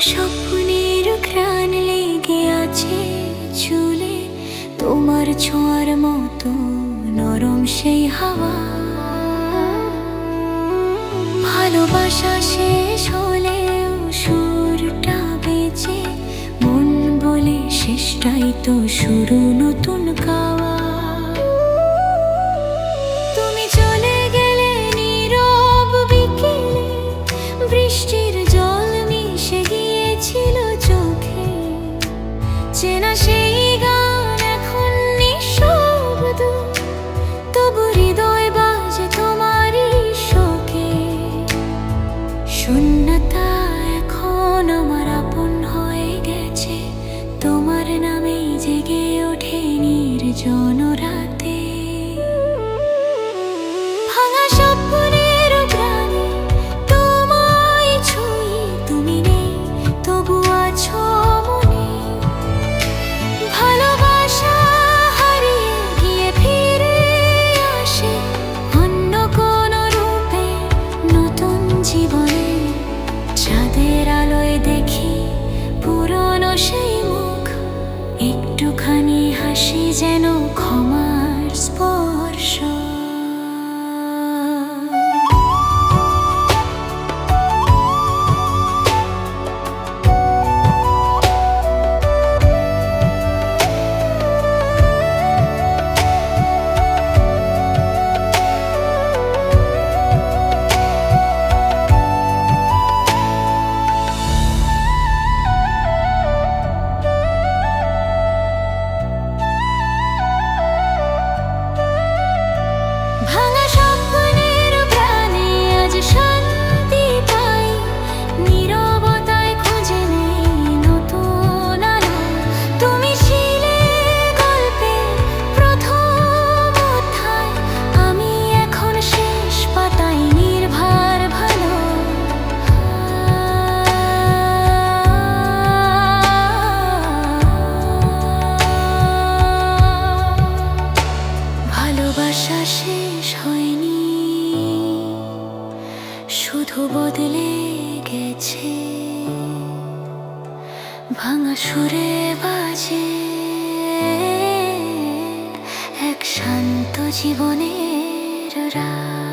স্বপ্নের ঘ্রাণ লেগে আছে চুলে, তোমার ছোঁয়ার মতো নরম সেই হাওয়া। ভালোবাসা শেষ হলেও সুরটা বেঁচে, মন বলে শেষটাই তো শুরু নতুন চেনা সেই গান, এখন নিঃশব্দ। তবু হৃদয় বাজে তোমারই শোকে। শূন্যতা এখন আমার আপন হয়ে গেছে। তোমার নামেই জেগে ওঠে নির্জন সেই মুখ একটুখানি হাসি যেন ক্ষমার শুধু বদলে গেছে। ভাঙা সুরে বাজে। এক শান্ত জীবনের রাত।